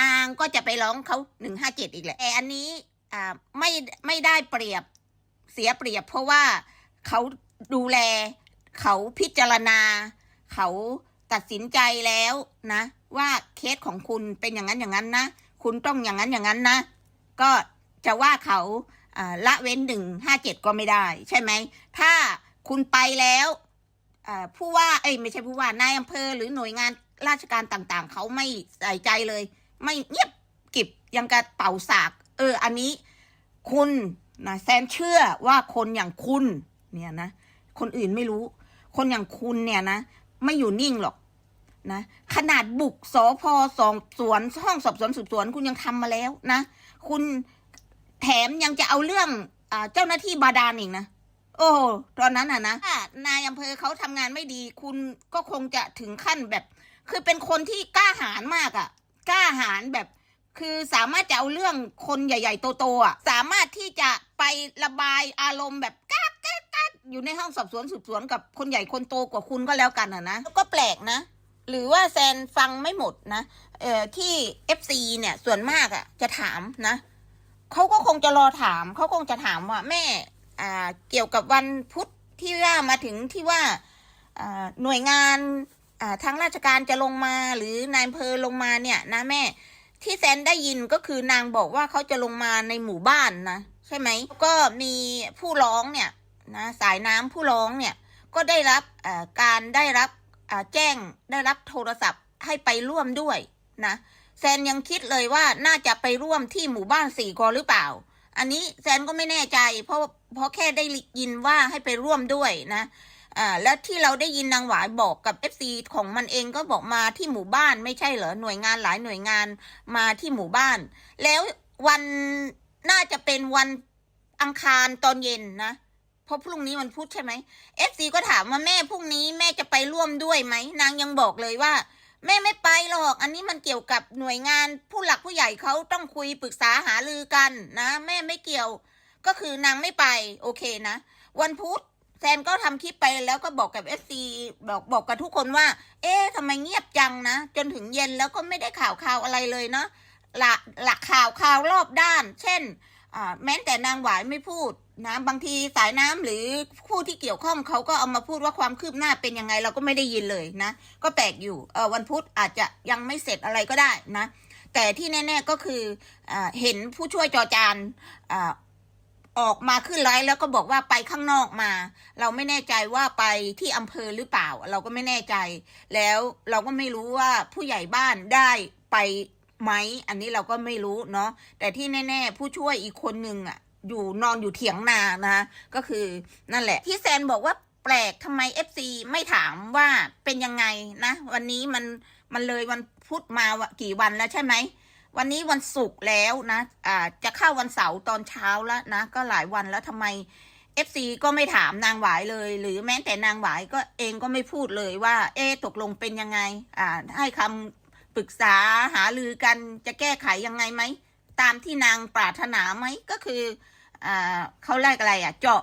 นางก็จะไปร้องเขาหนึ่งห้าเจ็ดอีกแหละแต่อันนี้อ่าไม่ไม่ได้เปรียบเสียเปรียบ เพราะว่าเขาดูแล เขาพิจารณา เขาตัดสินใจแล้วนะ ว่าเคสของคุณเป็นอย่างนั้นอย่างนั้นนะคุณต้องอย่างนั้นอย่างนั้นนะ ก็จะว่าเขาละเว้นหนึ่งห้าเจ็ดก็ไม่ได้ ใช่ไหม ถ้าคุณไปแล้วผู้ว่าเอ้ยไม่ใช่ผู้ว่านายอำเภอหรือหน่วยงาน ราชการต่างๆ เขาไม่ใส่ใจเลย ไม่เงียบกิบยังกระเป่าสาก เออ อันนี้ คุณนะแซนเชื่อว่าคนอย่างคุณเนี่ยนะคนอื่นไม่รู้ คนอย่างคุณเนี่ยนะไม่อยู่นิ่งหรอกนะขนาดบุกสพสอบสวนห้องสอบสวนสืบสวนคุณยังทำมาแล้วนะ คุณแถมยังจะเอาเรื่องอเจ้าหน้าที่บาดาลอีกนะโอ้ตอนนั้นอะนะถ้านายอำเภอเขาทำงานไม่ดี คุณก็คงจะถึงขั้นแบบ คือเป็นคนที่กล้าหาญมากอะ่ะ กล้าหาญแบบ คือสามารถจะเอาเรื่องคนใหญ่ ๆ โตๆอะ สามารถที่จะไประบายอารมณ์แบบก๊ากก๊ากก๊าอยู่ในห้องสอบสวนสืบสวนกับคนใหญ่คนโตกว่าคุณก็แล้วกันอะนะก็แปลกนะ หรือว่าแซนฟังไม่หมดนะเอ่อที่ FC เนี่ยส่วนมากอะ่ะ จะถามนะเขาก็คงจะรอถามเขาคงจะถามว่าแม่อ่าเกี่ยวกับวันพุธที่ว่ามาถึงที่ว่าอ่าหน่วยงาน ทางราชการจะลงมาหรือนายอำเภอลงมาเนี่ยนะแม่ ที่แซนได้ยินก็คือนางบอกว่าเขาจะลงมาในหมู่บ้านนะใช่ไหมก็มีผู้ร้องเนี่ยนะสายน้ำผู้ร้องเนี่ยก็ได้รับการได้รับแจ้งได้รับโทรศัพท์ให้ไปร่วมด้วยนะแซนยังคิดเลยว่าน่าจะไปร่วมที่หมู่บ้านสี่กอหรือเปล่า อันนี้แซนก็ไม่แน่ใจ เพราะเพราะแค่ได้ยินว่าให้ไปร่วมด้วยนะ อ่าแล้วที่เราได้ยินนางหวายบอกกับ FC ของมันเองก็บอกมาที่หมู่บ้านไม่ใช่เหรอหน่วยงานหลายหน่วยงานมาที่หมู่บ้าน แล้ววันน่าจะเป็นวันอังคารตอนเย็นนะเพราะพรุ่งนี้วันพุธใช่ไหม FC ก็ถามว่าแม่พรุ่งนี้แม่จะไปร่วมด้วยไหมนางยังบอกเลยว่า แม่ไม่ไปหรอก อันนี้มันเกี่ยวกับหน่วยงานผู้หลักผู้ใหญ่เขาต้องคุยปรึกษาหารือกันนะ แม่ไม่เกี่ยว ก็คือนางไม่ไป โอเคนะ วันพุธ แซนก็ทำคลิปไปแล้วก็บอกกับเอฟซีบอกบอกกับทุกคนว่า เอ๊ะทำไมเงียบจังนะ จนถึงเย็นแล้วก็ไม่ได้ข่าวข่าวอะไรเลยเนาะหลักหลักข่าวข่าวรอบด้าน เช่นแม้แต่นางหวายไม่พูดนะบางทีสายน้ำหรือผู้ที่เกี่ยวข้องเขาก็เอามาพูดว่าความคืบหน้าเป็นยังไงเราก็ไม่ได้ยินเลยนะ ก็แปลกอยู่เออวันพุธอาจจะยังไม่เสร็จอะไรก็ได้นะ แต่ที่แน่ ๆก็คืออเห็นผู้ช่วยจอจาน ออกมาขึ้นไลฟ์แล้วก็บอกว่าไปข้างนอกมา เราไม่แน่ใจว่าไปที่อำเภอหรือเปล่า เราก็ไม่แน่ใจ แล้วเราก็ไม่รู้ว่าผู้ใหญ่บ้านได้ไปไหมอันนี้เราก็ไม่รู้เนาะแต่ที่แน่ ๆ ผู้ช่วยอีกคนหนึ่งอะ อยู่นอนอยู่เถียงนานะก็คือนั่นแหละ ที่แซนบอกว่าแปลกทำไม FC ไม่ถามว่าเป็นยังไงนะ วันนี้มันมันเลยวันพุธมากี่วันแล้วใช่ไหม วันนี้วันศุกร์แล้วนะ อ่า จะเข้าวันเสาร์ตอนเช้าแล้วนะ ก็หลายวันแล้วทำไม FC ก็ไม่ถามนางหวายเลย หรือแม้แต่นางหวายก็เองก็ไม่พูดเลยว่า เอ๊ตกลงเป็นยังไง อ่า ให้คำปรึกษาหารือกันจะแก้ไขยังไงไหม ตามที่นางปรารถนาไหม ก็คือ อ่าเขาเรียกอะไรอะ เจาะ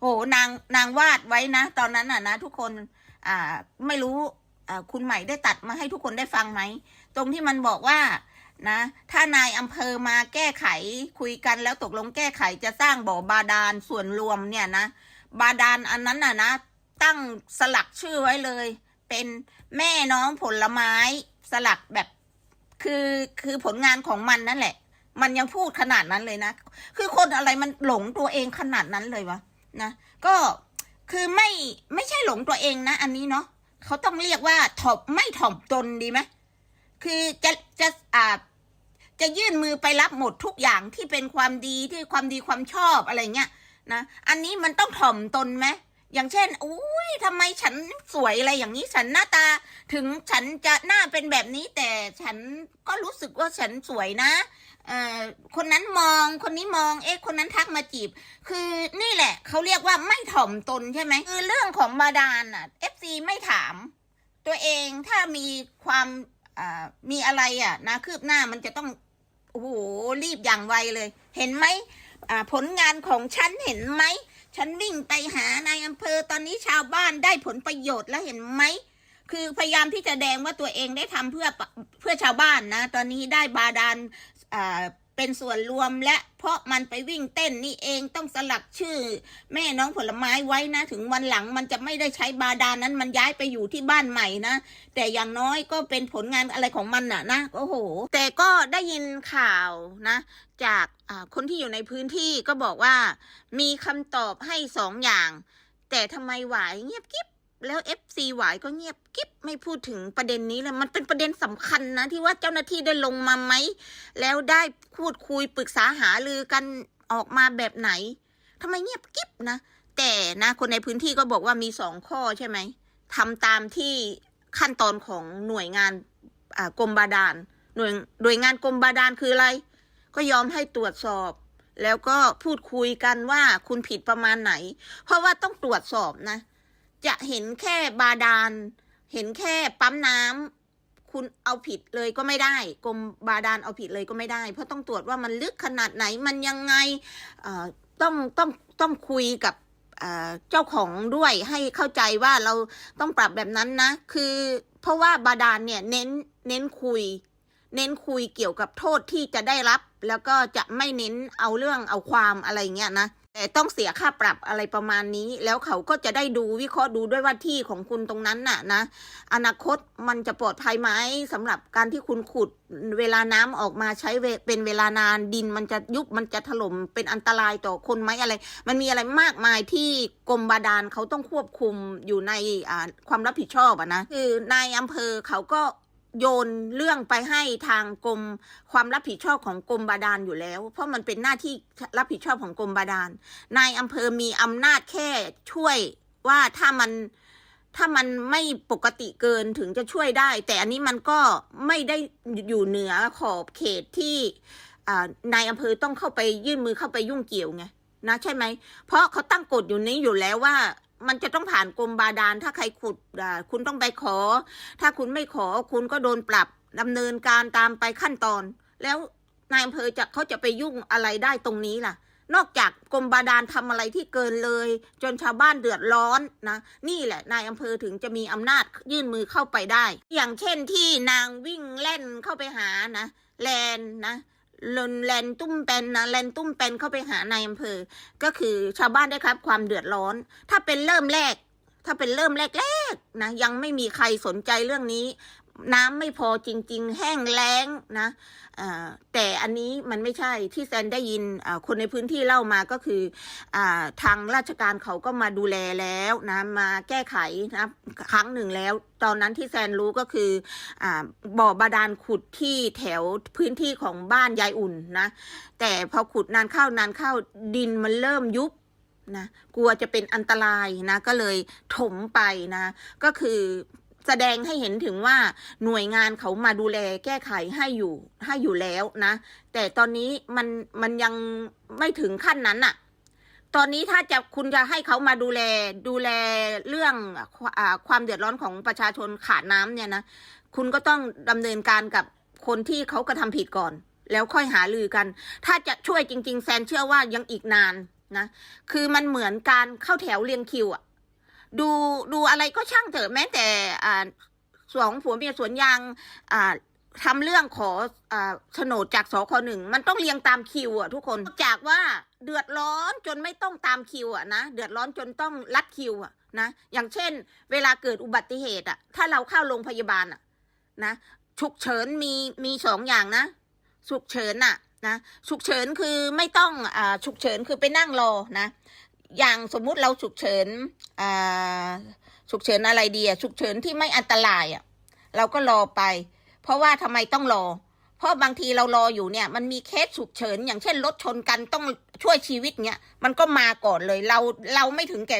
โหนางนางวาดไว้นะ ตอนนั้นอะนะ ทุกคน อ่า ไม่รู้ อ่า คุณใหม่ได้ตัดมาให้ทุกคนได้ฟังไหม ตรงที่มันบอกว่า นะ ถ้านายอำเภอมาแก้ไขคุยกันแล้วตกลงแก้ไขจะสร้างบ่อบาดาลส่วนรวมเนี่ยนะ บาดาลอันนั้นน่ะนะ ตั้งสลักชื่อไว้เลย เป็นแม่น้องผลไม้สลักแบบคือคือผลงานของมันนั่นแหละ มันยังพูดขนาดนั้นเลยนะ คือคนอะไรมันหลงตัวเองขนาดนั้นเลยวะนะก็คือไม่ไม่ใช่หลงตัวเองนะ อันนี้เนาะเขาต้องเรียกว่าถ่อมไม่ถ่อมตนดีไหมคือจะจะอ่า จะยื่นมือไปรับหมดทุกอย่างที่เป็นความดีที่ความดีความชอบอะไรเงี้ยนะอันนี้มันต้องถ่อมตนไหมอย่างเช่นอุ้ยทำไมฉันสวยอะไรอย่างนี้ฉันหน้าตา ถึงฉันจะหน้าเป็นแบบนี้ แต่ฉันก็รู้สึกว่าฉันสวยนะเอ่อคนนั้นมองคนนี้มองเอ๊ะคนนั้นทักมาจีบ คือนี่แหละเขาเรียกว่าไม่ถ่อมตนใช่ไหมคือเรื่องของมาดานอะ FC ไม่ถาม ตัวเองถ้ามีความอ่ามีอะไรอะนะคืบหน้ามันจะต้อง โอ้โหรีบอย่างไวเลย เห็นไหมผลงานของฉันเห็นไหมฉันวิ่งไปหานายอำเภอตอนนี้ชาวบ้านได้ผลประโยชน์แล้วเห็นไหมคือพยายามที่จะแดงว่าตัวเองได้ทำเพื่อเพื่อชาวบ้านนะ ตอนนี้ได้บาดาลอ่า เป็นส่วนรวมและเพราะมันไปวิ่งเต้นนี่เองต้องสลักชื่อ แม่น้องผลไม้ไว้นะ ถึงวันหลังมันจะไม่ได้ใช้บาดาลนั้นมันย้ายไปอยู่ที่บ้านใหม่นะ แต่อย่างน้อยก็เป็นผลงานอะไรของมันน่ะนะโอ้โห แต่ก็ได้ยินข่าวนะ จากคนที่อยู่ในพื้นที่ก็บอกว่า มีคำตอบให้สองอย่าง แต่ทำไมหวายเงียบกิ๊บ แล้ว FC หวายก็เงียบกิ๊บไม่พูดถึงประเด็นนี้เลยมันเป็นประเด็นสำคัญนะ ที่ว่าเจ้าหน้าที่ได้ลงมาไหม แล้วได้พูดคุยปรึกษาหารือกันออกมาแบบไหนทำไมเงียบกิ๊บนะ แต่นะคนในพื้นที่ก็บอกว่ามีสองข้อใช่ไหมทำตามที่ขั้นตอนของหน่วยงานกรมบาดาลหน่วยหน่วยงานกรมบาดาลคืออะไร ก็ยอมให้ตรวจสอบแล้วก็พูดคุยกันว่าคุณผิดประมาณไหน เพราะว่าต้องตรวจสอบนะ จะเห็นแค่บาดาล เห็นแค่ปั๊มน้ำคุณเอาผิดเลยก็ไม่ได้ กรมบาดาลเอาผิดเลยก็ไม่ได้ เพราะต้องตรวจว่ามันลึกขนาดไหนมันยังไงเอ่อต้องต้องต้องคุยกับเอ่อเจ้าของด้วยให้เข้าใจว่าเราต้องปรับแบบนั้นนะ คือเพราะว่าบาดาลเนี่ยเน้นเน้นคุย เน้นคุยเกี่ยวกับโทษที่จะได้รับ แล้วก็จะไม่เน้นเอาเรื่องเอาความอะไรเงี้ยนะ แต่ต้องเสียค่าปรับอะไรประมาณนี้ แล้วเขาก็จะได้ดูวิเคราะห์ดูด้วยว่าที่ของคุณตรงนั้นน่ะนะ อนาคตมันจะปลอดภัยไหมสำหรับการที่คุณขุดเวลาน้ำออกมาใช้เวเป็นเวลานานดินมันจะยุบมันจะถล่มเป็นอันตรายต่อคนไหมอะไร มันมีอะไรมากมายที่กรมบาดาลเขาต้องควบคุมอยู่ในความรับผิดชอบอะนะคือนายอำเภอเขาก็ โยนเรื่องไปให้ทางกรมความรับผิดชอบของกรมบาดาลอยู่แล้ว เพราะมันเป็นหน้าที่รับผิดชอบของกรมบาดาลนายอำเภอมีอำนาจแค่ช่วยว่าถ้ามันถ้ามันไม่ปกติเกินถึงจะช่วยได้ แต่อันนี้มันก็ไม่ได้อยู่เหนือขอบเขตที่นายอำเภอต้องเข้าไปยื่นมือเข้าไปยุ่งเกี่ยวไงนะใช่ไหม เพราะเขาตั้งกฎอยู่นี้อยู่แล้วว่า มันจะต้องผ่านกรมบาดาล ถ้าใครขุดคุณต้องไปขอ ถ้าคุณไม่ขอคุณก็โดนปรับดำเนินการตามไปขั้นตอน แล้วนายอำเภอจะเขาจะไปยุ่งอะไรได้ตรงนี้ล่ะ นอกจากกรมบาดาลทำอะไรที่เกินเลย จนชาวบ้านเดือดร้อนนะ นี่แหละนายอำเภอถึงจะมีอำนาจยื่นมือเข้าไปได้ อย่างเช่นที่นางวิ่งเล่นเข้าไปหานะ แลนนะ ลนแลนตุ้มเป็นนะแลนตุ้มเป็นเข้าไปหานายอำเภอ ก็คือชาวบ้านได้ครับ ความเดือดร้อน ถ้าเป็นเริ่มแรก ถ้าเป็นเริ่มแรกๆนะยังไม่มีใครสนใจเรื่องนี้ น้ำไม่พอจริง ๆ แห้งแล้งนะแต่อันนี้มันไม่ใช่ที่แซนได้ยินคนในพื้นที่เล่ามาก็คืออทางราชการเขาก็มาดูแลแล้วนะมาแก้ไขนะครั้งหนึ่งแล้ว ตอนนั้นที่แซนรู้ก็คืออบ่อบาดาลขุดที่แถวพื้นที่ของบ้านยายอุ่นนะแต่พอขุดนานเข้านานเข้าดินมันเริ่มยุบนะกลัวจะเป็นอันตรายนะก็เลยถมไปนะก็คือ แสดงให้เห็นถึงว่าหน่วยงานเขามาดูแลแก้ไขให้อยู่ให้อยู่แล้วนะ แต่ตอนนี้มันมันยังไม่ถึงขั้นนั้นน่ะตอนนี้ถ้าจะคุณจะให้เขามาดูแลดูแลเรื่องอความเดือดร้อนของประชาชนขาดน้ำเนี่ยนะคุณก็ต้องดำเนินการกับคนที่เขากระทำผิดก่อน แล้วค่อยหาลือกัน ถ้าจะช่วยจริง ๆ แซนเชื่อว่ายังอีกนานนะ คือมันเหมือนการเข้าแถวเรียงคิวอะ ดูดูอะไรก็ช่างเถอะแม้แต่อ่าสองผัวเมียสวนยางอ่าทำเรื่องขอโฉนดจากสคหนึ่งมันต้องเรียงตามคิวอะทุกคนจากว่าเดือดร้อนจนไม่ต้องตามคิวอะนะเดือดร้อนจนต้องลัดคิวอะนะอย่างเช่น เวลาเกิดอุบัติเหตุอะถ้าเราเข้าโรงพยาบาลอะนะฉุกเฉินมีมีสองอย่างนะฉุกเฉินอะนะฉุกเฉินคือไม่ต้องอ่าฉุกเฉินคือไปนั่งรอนะ อย่างสมมุติเราฉุกเฉินอ่าฉุกเฉินอะไรดีอะฉุกเฉินที่ไม่อันตรายอะเราก็รอไป เพราะว่าทำไมต้องรอ เพราะบางทีเรารออยู่เนี่ย มันมีเคสฉุกเฉินอย่างเช่นรถชนกันต้องช่วยชีวิตเนี่ยมันก็มาก่อนเลยเราเราไม่ถึงแก่